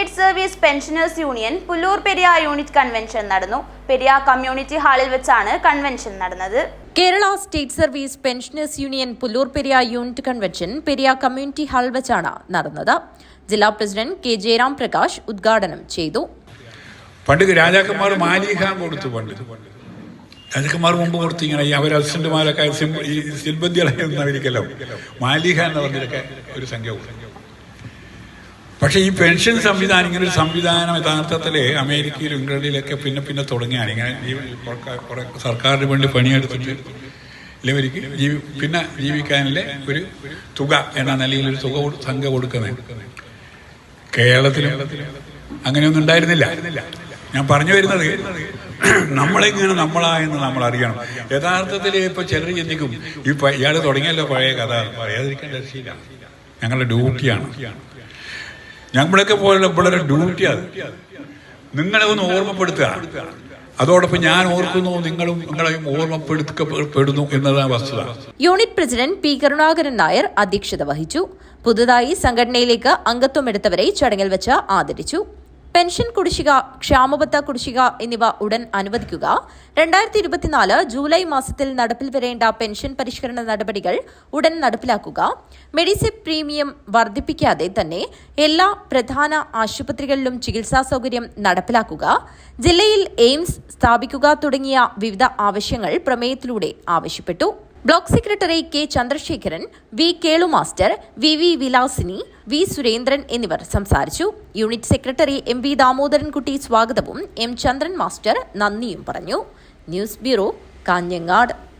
State service pensioners union Pullur Periya unit convention നടന്നു. Periya community ഹാളിൽ വെച്ചാണ് കൺവെൻഷൻ നടന്നത്. Kerala state service pensioners union Pullur Periya unit convention Periya community ഹാളിൽ വെച്ചാണ് നടന്നത്. ജില്ലാ പ്രസിഡന്റ് കെ ജയറാം പ്രകാശ് ഉദ്ഘാടനം ചെയ്തു. പണ്ട് രാജാക്കന്മാർ മാലിഖാൻ കൊടുത്തു പണ്ട്. രാജാക്കന്മാർ മുമ്പ് കൊടുത്തു ഇങ്ങനെ ഈ അവർ അസിസ്റ്റന്റുമാരൊക്കെ സിം- ഈ സിൽബന്തികളെ മാലിഖാൻ എന്ന് പറഞ്ഞൊക്കെ ഒരു സംഖ്യ കൊടുത്തു. പക്ഷേ ഈ പെൻഷൻ സംവിധാനം ഇങ്ങനെ ഒരു സംവിധാനം യഥാർത്ഥത്തിൽ അമേരിക്കയിലും ഇംഗ്ലണ്ടിലൊക്കെ പിന്നെ പിന്നെ തുടങ്ങിയാണ്. ഇങ്ങനെ കുറേ- സർക്കാരിന് വേണ്ടി പണിയെടുത്തിട്ട് ഇല്ലവർക്ക് ജീവി പിന്നെ ജീവിക്കാനുള്ള ഒരു തുക എന്ന നിലയിൽ ഒരു തുക സംഘ കൊടുക്കുന്നത്. കേരളത്തിലും അങ്ങനെയൊന്നും ഉണ്ടായിരുന്നില്ല. ഞാൻ പറഞ്ഞു വരുന്നത് നമ്മളെങ്ങനെ നമ്മളായെന്ന് നമ്മൾ അറിയണം. യഥാർത്ഥത്തിൽ ഇപ്പൊ ചിലർ ചിന്തിക്കും ഈ ഇയാൾ തുടങ്ങിയല്ലോ പഴയ കഥ. പറയാതിരിക്കാൻ രക്ഷയില്ല. ഞങ്ങളുടെ ഡ്യൂട്ടിയാണ്. ഞങ്ങളൊക്കെ പോലുള്ള ഡ്യൂട്ടി ഡ്യൂട്ടിയാണ് നിങ്ങളെ ഒന്ന് ഓർമ്മപ്പെടുത്തുക. അതോടൊപ്പം ഞാൻ ഓർക്കുന്നു നിങ്ങളും നിങ്ങളെയും ഓർമ്മപ്പെടുത്തപ്പെടുന്നു എന്നതാണ് വസ്തുത. Unit president P Karunakaran Nair അധ്യക്ഷത വഹിച്ചു. പുതുതായി സംഘടനയിലേക്ക് അംഗത്വം എടുത്തവരെ ചടങ്ങിൽ വെച്ച് ആദരിച്ചു. പെൻഷൻ കുടിശ്ശിക ക്ഷാമബത്ത കുടിശ്ശിക എന്നിവ ഉടൻ അനുവദിക്കുക. രണ്ടായിരത്തി ഇരുപത്തിനാല് ജൂലൈ മാസത്തിൽ നടപ്പിൽ വരേണ്ട പെൻഷൻ പരിഷ്കരണ നടപടികൾ ഉടൻ നടപ്പിലാക്കുക. മെഡിസിൻ പ്രീമിയം വർദ്ധിപ്പിക്കാതെ തന്നെ എല്ലാ പ്രധാന ആശുപത്രികളിലും ചികിത്സാ സൗകര്യം നടപ്പിലാക്കുക. ജില്ലയിൽ എയിംസ് സ്ഥാപിക്കുക തുടങ്ങിയ വിവിധ ആവശ്യങ്ങൾ പ്രമേയത്തിലൂടെ ആവശ്യപ്പെട്ടു. Block secretary K Chandrasekharan V Kelu master V V Vilasini V Surendran എന്നിവർ സംസാരിച്ചു. Unit secretary M V Damodarankutty സ്വാഗതവും. എം ചന്ദ്രൻ മാസ്റ്റർ നന്ദിയും പറഞ്ഞു. News bureau Kanhangad.